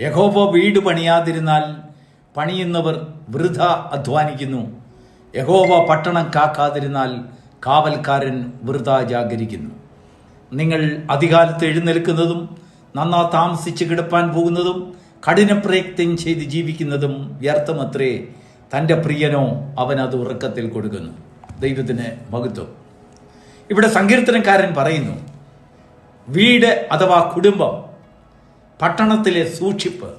യഹോവ വീട് പണിയാതിരുന്നാൽ പണിയുന്നവർ വൃഥ അധ്വാനിക്കുന്നു. യഹോവ പട്ടണം കാക്കാതിരുന്നാൽ കാവൽക്കാരൻ വൃഥ ജാഗരിക്കുന്നു. നിങ്ങൾ അധികാലത്ത് എഴുന്നേൽക്കുന്നതും നന്നാ താമസിച്ച് കിടപ്പാൻ പോകുന്നതും കഠിനപ്രയത്നം ചെയ്ത് ജീവിക്കുന്നതും വ്യർത്ഥമത്രേ. തന്റെ പ്രിയനോ അവൻ അത് ഉറക്കത്തിൽ കൊടുക്കുന്നു. ദൈവത്തിന് മഹത്വം. ഇവിടെ സങ്കീർത്തനക്കാരൻ പറയുന്നു വീട് അഥവാ കുടുംബം പട്ടണത്തിലെ സൂക്ഷിപ്പ്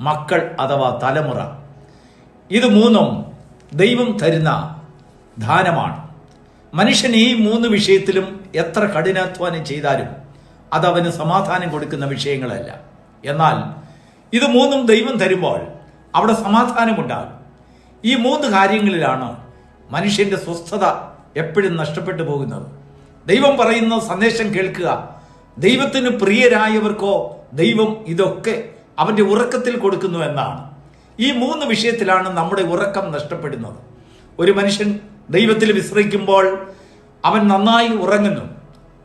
മക്കൾ അഥവാ തലമുറ. ഇത് മൂന്നും ദൈവം തരുന്ന ദാനമാണ്. മനുഷ്യൻ ഈ മൂന്ന് വിഷയത്തിലും എത്ര കഠിനാധ്വാനം ചെയ്താലും അതവന് സമാധാനം കൊടുക്കുന്ന വിഷയങ്ങളല്ല. എന്നാൽ ഇത് മൂന്നും ദൈവം തരുമ്പോൾ അവിടെ സമാധാനമുണ്ടാകും. ഈ മൂന്ന് കാര്യങ്ങളിലാണ് മനുഷ്യന്റെ സ്വസ്ഥത എപ്പോഴും നഷ്ടപ്പെട്ടു പോകുന്നത്. ദൈവം പറയുന്ന സന്ദേശം കേൾക്കുക. ദൈവത്തിന് പ്രിയരായവർക്കോ ദൈവം ഇതൊക്കെ അവന്റെ ഉറക്കത്തിൽ കൊടുക്കുന്നു എന്നാണ്. ഈ മൂന്ന് വിഷയത്തിലാണ് നമ്മുടെ ഉറക്കം നഷ്ടപ്പെടുന്നത്. ഒരു മനുഷ്യൻ ദൈവത്തിൽ വിശ്രയിക്കുമ്പോൾ അവൻ നന്നായി ഉറങ്ങുന്നു.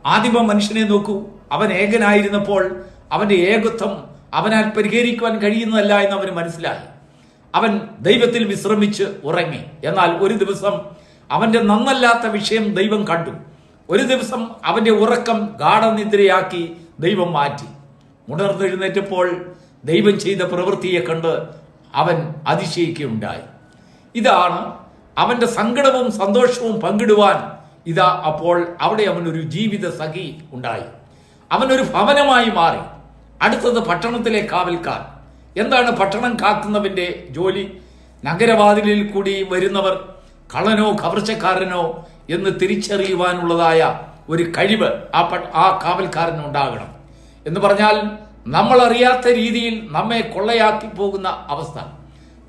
ആദിമ മനുഷ്യനെ നോക്കൂ. അവൻ ഏകനായിരുന്നപ്പോൾ അവന്റെ ഏകത്വം അവനാൽ പരിഹരിക്കുവാൻ കഴിയുന്നതല്ല എന്ന് അവന് മനസ്സിലായി. അവൻ ദൈവത്തിൽ വിശ്രമിച്ച് ഉറങ്ങി. എന്നാൽ ഒരു ദിവസം അവന്റെ നന്നല്ലാത്ത വിഷയം ദൈവം കണ്ടു. ഒരു ദിവസം അവന്റെ ഉറക്കം ഗാഠനിദ്രയാക്കി ദൈവം മാറ്റി. ഉണർന്നെഴുന്നേറ്റപ്പോൾ ദൈവം ചെയ്ത പ്രവൃത്തിയെ കണ്ട് അവൻ അതിശയിക്കുകയുണ്ടായി. ഇതാണ് അവന്റെ സങ്കടവും സന്തോഷവും പങ്കിടുവാൻ ഇതാ അപ്പോൾ അവിടെ അവനൊരു ജീവിത സഖി ഉണ്ടായി. അവനൊരു ഭവനമായി മാറി. അടുത്തത് പട്ടണത്തിലെ കാവൽക്കാർ. എന്താണ് പട്ടണം കാക്കുന്നവന്റെ ജോലി? നഗരവാതിലിൽ കൂടി വരുന്നവർ കള്ളനോ കവർച്ചക്കാരനോ എന്ന് തിരിച്ചറിയുവാനുള്ളതായ ഒരു കഴിവ് ആ പ- ആ കാവൽക്കാരന് ഉണ്ടാകണം. എന്ന് പറഞ്ഞാൽ നമ്മൾ അറിയാത്ത രീതിയിൽ നമ്മെ കൊള്ളയാക്കി പോകുന്ന അവസ്ഥ.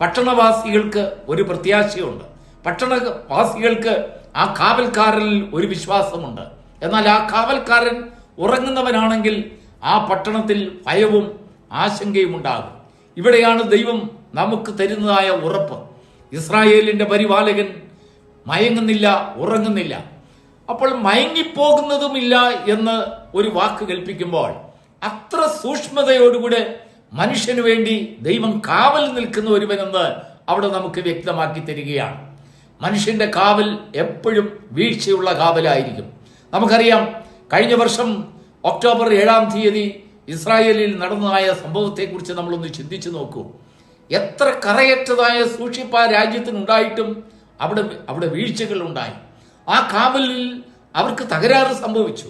പട്ടണവാസികൾക്ക് ഒരു പ്രത്യാശയുണ്ട്. പട്ടണവാസികൾക്ക് ആ കാവൽക്കാരനിൽ ഒരു വിശ്വാസമുണ്ട്. എന്നാൽ ആ കാവൽക്കാരൻ ഉറങ്ങുന്നവനാണെങ്കിൽ ആ പട്ടണത്തിൽ ഭയവും ആശങ്കയും ഉണ്ടാകും. ഇവിടെയാണ് ദൈവം നമുക്ക് തരുന്നതായ ഉറപ്പ്. ഇസ്രായേലിന്റെ പരിപാലകൻ മയങ്ങുന്നില്ല ഉറങ്ങുന്നില്ല. അപ്പോൾ മയങ്ങിപ്പോകുന്നതുമില്ല എന്ന് ഒരു വാക്ക് കൽപ്പിക്കുമ്പോൾ അത്ര സൂക്ഷ്മതയോടുകൂടെ മനുഷ്യന് വേണ്ടി ദൈവം കാവൽ നിൽക്കുന്ന ഒരുവനെന്ന് അവിടെ നമുക്ക് വ്യക്തമാക്കി തരികയാണ്. മനുഷ്യന്റെ കാവൽ എപ്പോഴും വീഴ്ചയുള്ള കാവലായിരിക്കും. നമുക്കറിയാം കഴിഞ്ഞ വർഷം ഒക്ടോബർ ഏഴാം തീയതി ഇസ്രായേലിൽ നടന്നതായ സംഭവത്തെക്കുറിച്ച് നമ്മളൊന്ന് ചിന്തിച്ചു നോക്കൂ. എത്ര കറയറ്റതായ സൂക്ഷിപ്പ രാജ്യത്തിനുണ്ടായിട്ടും അവിടെ അവിടെ വീഴ്ചകൾ ഉണ്ടായി ആ കാവലിൽ അവർക്ക് തകരാറ് സംഭവിച്ചു.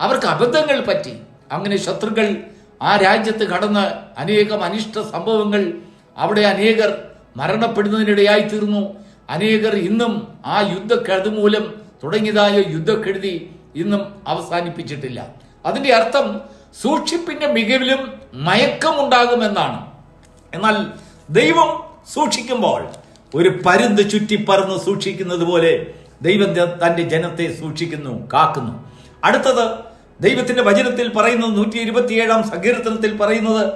അവർക്ക് അബദ്ധങ്ങൾ പറ്റി. അങ്ങനെ ശത്രുക്കൾ ആ രാജ്യത്ത് കടന്ന് അനേകം അനിഷ്ട സംഭവങ്ങൾ അവിടെ അനേകർ മരണപ്പെടുന്നതിനിടയായി തീർന്നു. അനേകർ ഇന്നും ആ യുദ്ധക്കെടുതി മൂലം തുടങ്ങിയതായ യുദ്ധക്കെടുതി ഇന്നും അവസാനിപ്പിച്ചിട്ടില്ല. അതിന്റെ അർത്ഥം സൂക്ഷിപ്പിന്റെ മികവിലും മയക്കമുണ്ടാകുമെന്നാണ്. എന്നാൽ ദൈവം സൂക്ഷിക്കുമ്പോൾ ഒരു പരുന്ത് ചുറ്റിപ്പറന്ന് സൂക്ഷിക്കുന്നത് പോലെ ദൈവം തന്റെ ജനത്തെ സൂക്ഷിക്കുന്നു കാക്കുന്നു. അടുത്തത് ദൈവത്തിന്റെ വചനത്തിൽ പറയുന്നത് നൂറ്റി ഇരുപത്തിയേഴാം സങ്കീർത്തനത്തിൽ പറയുന്നത്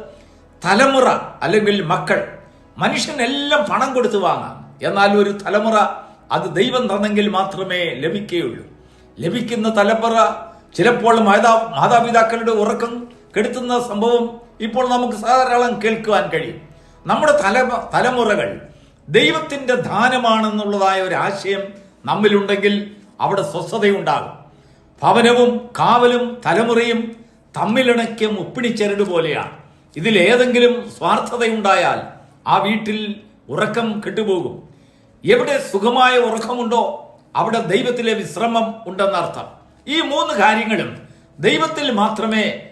തലമുറ അല്ലെങ്കിൽ മക്കൾ മനുഷ്യനെല്ലാം പണം കൊടുത്ത് വാങ്ങാം. എന്നാൽ ഒരു തലമുറ അത് ദൈവം തന്നെങ്കിൽ മാത്രമേ ലഭിക്കുകയുള്ളൂ. ലഭിക്കുന്ന തലമുറ ചിലപ്പോൾ മാതാ മാതാപിതാക്കളുടെ ഉറക്കം കെടുത്തുന്ന സംഭവം ഇപ്പോൾ നമുക്ക് ധാരാളം കേൾക്കുവാൻ കഴിയും. നമ്മുടെ തല തലമുറകൾ ദൈവത്തിന്റെ ദാനമാണെന്നുള്ളതായ ഒരു ആശയം നമ്മിലുണ്ടെങ്കിൽ അവിടെ സ്വസ്ഥതയുണ്ടാകും. ഭവനവും കാവലും തലമുറയും തമ്മിലിണക്കിയ മുപ്പിണിച്ചരട് പോലെയാണ്. ഇതിൽ ഏതെങ്കിലും സ്വാർത്ഥതയുണ്ടായാൽ ആ വീട്ടിൽ ഉറക്കം കെട്ടുപോകും. എവിടെ സുഖമായ ഉറക്കമുണ്ടോ അവിടെ ദൈവത്തിലെ വിശ്രമം ഉണ്ടെന്നർത്ഥം. ഈ മൂന്ന് കാര്യങ്ങളും ദൈവത്തിൽ മാത്രമേ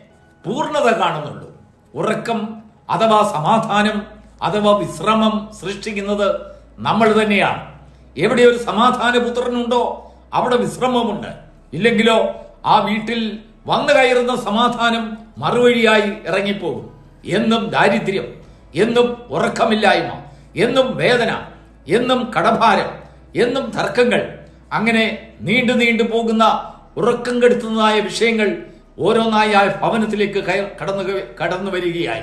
പൂർണത കാണുന്നുള്ളൂ. ഉറക്കം അഥവാ സമാധാനം അഥവാ വിശ്രമം സൃഷ്ടിക്കുന്നത് നമ്മൾ തന്നെയാണ്. എവിടെ ഒരു സമാധാന പുത്രനുണ്ടോ അവിടെ വിശ്രമമുണ്ട്. ഇല്ലെങ്കിലോ ആ വീട്ടിൽ വന്നു കയറുന്ന സമാധാനം മറുവഴിയായി ഇറങ്ങിപ്പോകും. എന്നും ദാരിദ്ര്യം എന്നും ഉറക്കമില്ലായ്മ എന്നും വേദന എന്നും കടഭാരം എന്നും തർക്കങ്ങൾ. അങ്ങനെ നീണ്ടു നീണ്ടു പോകുന്ന ഉറക്കം കെടുത്തുന്നതായ വിഷയങ്ങൾ ഓരോന്നായി ആ ഭവനത്തിലേക്ക് കടന്നു കടന്നു വരികയായി.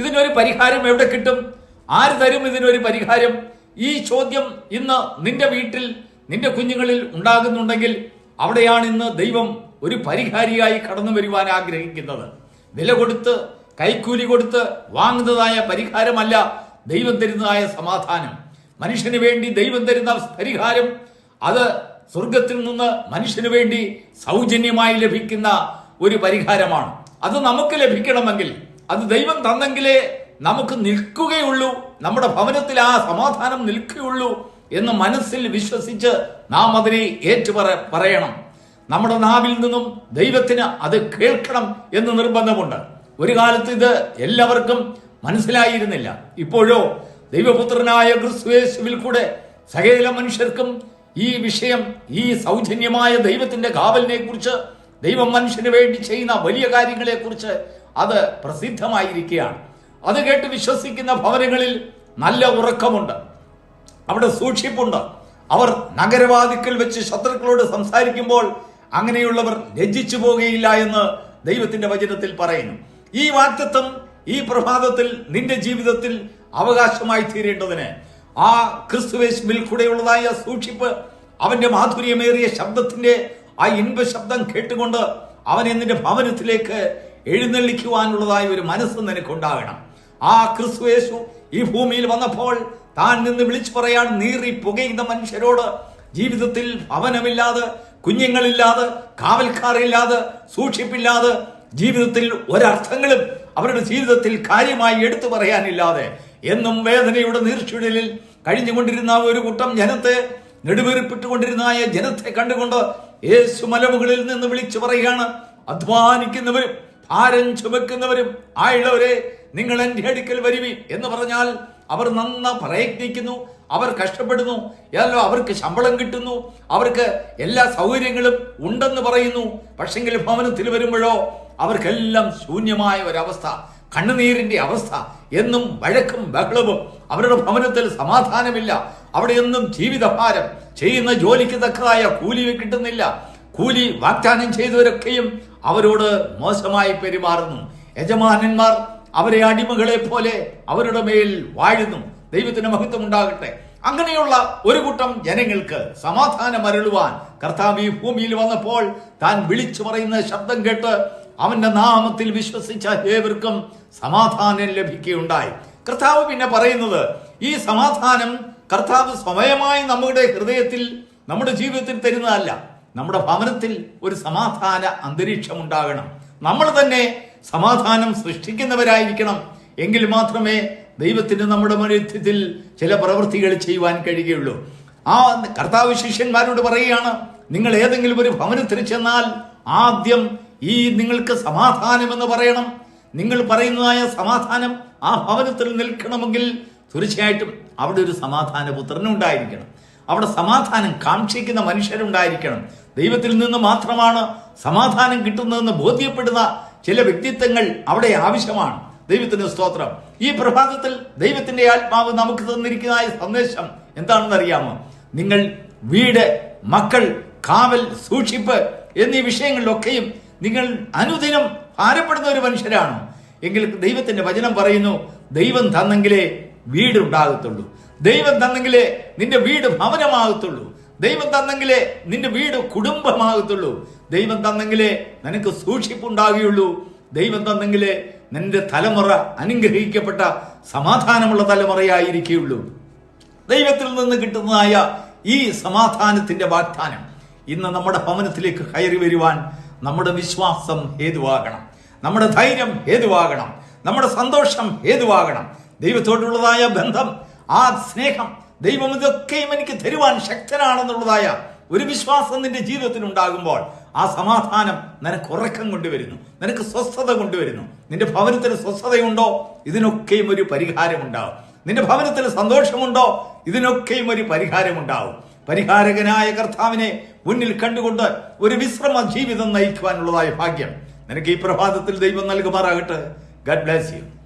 ഇതിനൊരു പരിഹാരം എവിടെ കിട്ടും? ആര് തരും ഇതിനൊരു പരിഹാരം? ഈ ചോദ്യം ഇന്ന് നിന്റെ വീട്ടിൽ നിന്റെ കുഞ്ഞുങ്ങളിൽ ഉണ്ടാകുന്നുണ്ടെങ്കിൽ അവിടെയാണ് ഇന്ന് ദൈവം ഒരു പരിഹാരിയായി കടന്നു വരുവാൻ ആഗ്രഹിക്കുന്നത്. വില കൊടുത്ത് കൈക്കൂലി കൊടുത്ത് വാങ്ങുന്നതായ പരിഹാരമല്ല ദൈവം തരുന്നതായ സമാധാനം. മനുഷ്യന് വേണ്ടി ദൈവം തരുന്ന പരിഹാരം അത് സ്വർഗത്തിൽ നിന്ന് മനുഷ്യന് വേണ്ടി സൗജന്യമായി ലഭിക്കുന്ന ഒരു പരിഹാരമാണ്. അത് നമുക്ക് ലഭിക്കണമെങ്കിൽ അത് ദൈവം തന്നെങ്കിലേ നമുക്ക് നിൽക്കുകയുള്ളൂ. നമ്മുടെ ഭവനത്തിൽ ആ സമാധാനം നിൽക്കുകയുള്ളൂ. എന്ന് മനസ്സിൽ വിശ്വസിച്ച് നാം അതിനെ ഏറ്റുപറ പറയണം. നമ്മുടെ നാവിൽ നിന്നും ദൈവത്തിന് അത് കേൾക്കണം എന്ന് നിർബന്ധമുണ്ട്. ഒരു കാലത്ത് ഇത് എല്ലാവർക്കും മനസ്സിലായിരുന്നില്ല. ഇപ്പോഴോ ദൈവപുത്രനായ ക്രിസ്തുവേശുവിൽ കൂടെ സകല മനുഷ്യർക്കും ഈ വിഷയം ഈ സൗജന്യമായ ദൈവത്തിന്റെ കാവലിനെ കുറിച്ച് ദൈവം മനുഷ്യന് വേണ്ടി ചെയ്യുന്ന വലിയ കാര്യങ്ങളെ കുറിച്ച് അത് പ്രസിദ്ധമായിരിക്കുകയാണ്. അത് കേട്ട് വിശ്വസിക്കുന്ന ഭവനങ്ങളിൽ നല്ല ഉറക്കമുണ്ട്. അവിടെ സൂക്ഷിപ്പുണ്ട്. അവർ നഗരവാതിക്കൽ വെച്ച് ശത്രുക്കളോട് സംസാരിക്കുമ്പോൾ അങ്ങനെയുള്ളവർ ലജ്ജിച്ചു പോകുകയില്ല എന്ന് ദൈവത്തിന്റെ വചനത്തിൽ പറയുന്നു. ഈ വാക്തത്വം ഈ പ്രഭാതത്തിൽ നിന്റെ ജീവിതത്തിൽ അവകാശമായി തീരേണ്ടതിന് ആ ക്രിസ്തുവേശ്മിൽ കൂടെയുള്ളതായ സൂക്ഷിപ്പ് അവന്റെ മാധുര്യമേറിയ ശബ്ദത്തിന്റെ ആ ഇൻപ ശബ്ദം കേട്ടുകൊണ്ട് അവനെ നിന്റെ ഭവനത്തിലേക്ക് എഴുന്നള്ളിക്കുവാനുള്ളതായ ഒരു മനസ്സ് നിനക്കുണ്ടാകണം. ആ ക്രിസ്തു യേശു ഈ ഭൂമിയിൽ വന്നപ്പോൾ താൻ നിന്ന് വിളിച്ചു പറയാൻ നീറി പുകയുന്ന മനുഷ്യരോട് ജീവിതത്തിൽ ഭവനമില്ലാതെ കുഞ്ഞുങ്ങളില്ലാതെ കാവൽക്കാരില്ലാതെ സൂക്ഷിപ്പില്ലാതെ ജീവിതത്തിൽ ഒരർത്ഥങ്ങളും അവരുടെ ജീവിതത്തിൽ കാര്യമായി എടുത്തു പറയാനില്ലാതെ എന്നും വേദനയുടെ നീർച്ചുഴലിൽ കഴിഞ്ഞുകൊണ്ടിരുന്ന ഒരു കൂട്ടം ജനത്തെ നെടുവേറിപ്പെട്ടുകൊണ്ടിരുന്ന ജനത്തെ കണ്ടുകൊണ്ട് യേശു മലമുകളിൽ നിന്ന് വിളിച്ചു പറയുകയാണ് അധ്വാനിക്കുന്നവരും ഭാരം ചുമക്കുന്നവരും ആയുള്ളവരെ നിങ്ങൾ എന്റെ അടുക്കൽ വരുവി എന്ന് പറഞ്ഞാൽ അവർ നന്ന പ്രയത്നിക്കുന്നു അവർ കഷ്ടപ്പെടുന്നു ഏതല്ലോ അവർക്ക് ശമ്പളം കിട്ടുന്നു അവർക്ക് എല്ലാ സൗകര്യങ്ങളും ഉണ്ടെന്ന് പറയുന്നു. പക്ഷെങ്കിൽ ഭവനത്തിൽ വരുമ്പോഴോ അവർക്കെല്ലാം ശൂന്യമായ ഒരവസ്ഥ കണ്ണുനീരിന്റെ അവസ്ഥ എന്നും വഴക്കും ബഹളവും. അവരുടെ ഭവനത്തിൽ സമാധാനമില്ല. അവിടെ എന്നും ജീവിതഭാരം ചെയ്യുന്ന ജോലിക്ക് തക്കതായ കൂലി കിട്ടുന്നില്ല. കൂലി വാഗ്ദാനം ചെയ്തവരൊക്കെയും അവരോട് മോശമായി പെരുമാറുന്നു. യജമാനന്മാർ അവരെ അടിമകളെ പോലെ അവരുടെ മേൽ വാഴുന്നു. ദൈവത്തിന് മഹത്വം ഉണ്ടാകട്ടെ അങ്ങനെയുള്ള ഒരു കൂട്ടം ജനങ്ങൾക്ക് സമാധാനം അരുളുവാൻ കർത്താവ് ഈ ഭൂമിയിൽ വന്നപ്പോൾ താൻ വിളിച്ചു പറയുന്ന ശബ്ദം കേട്ട് അവന്റെ നാമത്തിൽ വിശ്വസിച്ച ഏവർക്കും സമാധാനം ലഭിക്കുകയുണ്ടായി. കർത്താവ് പിന്നെ പറയുന്നത് ഈ സമാധാനം കർത്താവ് സ്വയമായി നമ്മുടെ ഹൃദയത്തിൽ നമ്മുടെ ജീവിതത്തിൽ തരുന്നതല്ല. നമ്മുടെ ഭവനത്തിൽ ഒരു സമാധാന അന്തരീക്ഷം ഉണ്ടാകണം. നമ്മൾ തന്നെ സമാധാനം സൃഷ്ടിക്കുന്നവരായിരിക്കണം. എങ്കിൽ മാത്രമേ ദൈവത്തിന് നമ്മുടെ മനുഷ്യത്തിൽ ചില പ്രവൃത്തികൾ ചെയ്യുവാൻ കഴിയുകയുള്ളൂ. ആ കർത്താവ് ശിഷ്യന്മാരോട് പറയുകയാണ് നിങ്ങൾ ഏതെങ്കിലും ഒരു ഭവനത്തിൽ ചെന്നാൽ ആദ്യം ഈ നിങ്ങൾക്ക് സമാധാനം എന്ന് പറയണം. നിങ്ങൾ പറയുന്നതായ സമാധാനം ആ ഭവനത്തിൽ നിൽക്കണമെങ്കിൽ തീർച്ചയായിട്ടും അവിടെ ഒരു സമാധാന പുത്രനുണ്ടായിരിക്കണം അവിടെ സമാധാനം കാക്ഷിക്കുന്ന മനുഷ്യരുണ്ടായിരിക്കണം. ദൈവത്തിൽ നിന്ന് മാത്രമാണ് സമാധാനം കിട്ടുന്നതെന്ന് ബോധ്യപ്പെടുന്ന ചില വ്യക്തിത്വങ്ങൾ അവിടെ ആവശ്യമാണ്. ദൈവത്തിന്റെ സ്തോത്രം. ഈ പ്രഭാതത്തിൽ ദൈവത്തിന്റെ ആത്മാവ് നമുക്ക് തന്നിരിക്കുന്ന സന്ദേശം എന്താണെന്ന് അറിയാമോ? നിങ്ങൾ വീട് മക്കൾ കാവൽ സൂക്ഷിപ്പ് എന്നീ വിഷയങ്ങളിലൊക്കെയും നിങ്ങൾ അനുദിനം ഭാരപ്പെടുന്ന ഒരു മനുഷ്യരാണ്. എങ്കിൽ ദൈവത്തിന്റെ വചനം പറയുന്നു ദൈവം തന്നെങ്കിലേ വീടുണ്ടാകത്തുള്ളൂ ദൈവം തന്നെങ്കിലേ നിന്റെ വീട് ഭവനമാകത്തുള്ളൂ. ദൈവം തന്നെങ്കിലേ നിന്റെ വീട് കുടുംബമാകത്തുള്ളൂ. ദൈവം തന്നെങ്കിലേ നിനക്ക് സൂക്ഷിപ്പുണ്ടാകുകയുള്ളൂ. ദൈവം തന്നെങ്കിലേ നിന്റെ തലമുറ അനുഗ്രഹിക്കപ്പെട്ട സമാധാനമുള്ള തലമുറയായിരിക്കുകയുള്ളൂ. ദൈവത്തിൽ നിന്ന് കിട്ടുന്നതായ ഈ സമാധാനത്തിന്റെ വാഗ്ദാനം ഇന്ന് നമ്മുടെ ഭവനത്തിലേക്ക് കയറി വരുവാൻ നമ്മുടെ വിശ്വാസം ഹേതുവാകണം. നമ്മുടെ ധൈര്യം ഹേതുവാകണം. നമ്മുടെ സന്തോഷം ഹേതുവാകണം. ദൈവത്തോടുള്ളതായ ബന്ധം ആ സ്നേഹം ദൈവം ഇതൊക്കെയും എനിക്ക് തരുവാൻ ശക്തനാണെന്നുള്ളതായ ഒരു വിശ്വാസം നിന്റെ ജീവിതത്തിൽ ഉണ്ടാകുമ്പോൾ ആ സമാധാനം നിനക്ക് ഉറക്കം കൊണ്ടുവരുന്നു. നിനക്ക് സ്വസ്ഥത കൊണ്ടുവരുന്നു. നിന്റെ ഭവനത്തിന് സ്വസ്ഥതയുണ്ടോ? ഇതിനൊക്കെയും ഒരു പരിഹാരമുണ്ടാവും. നിന്റെ ഭവനത്തിൽ സന്തോഷമുണ്ടോ? ഇതിനൊക്കെയും ഒരു പരിഹാരമുണ്ടാവും. പരിഹാരകനായ കർത്താവിനെ മുന്നിൽ കണ്ടുകൊണ്ട് ഒരു വിശ്രമ ജീവിതം നയിക്കുവാനുള്ളതായ ഭാഗ്യം. നിനക്ക് ഈ പ്രഭാതത്തിൽ ദൈവം നൽകുമാറാകട്ടെ. ഗഡ് ബ്ലാസ് യു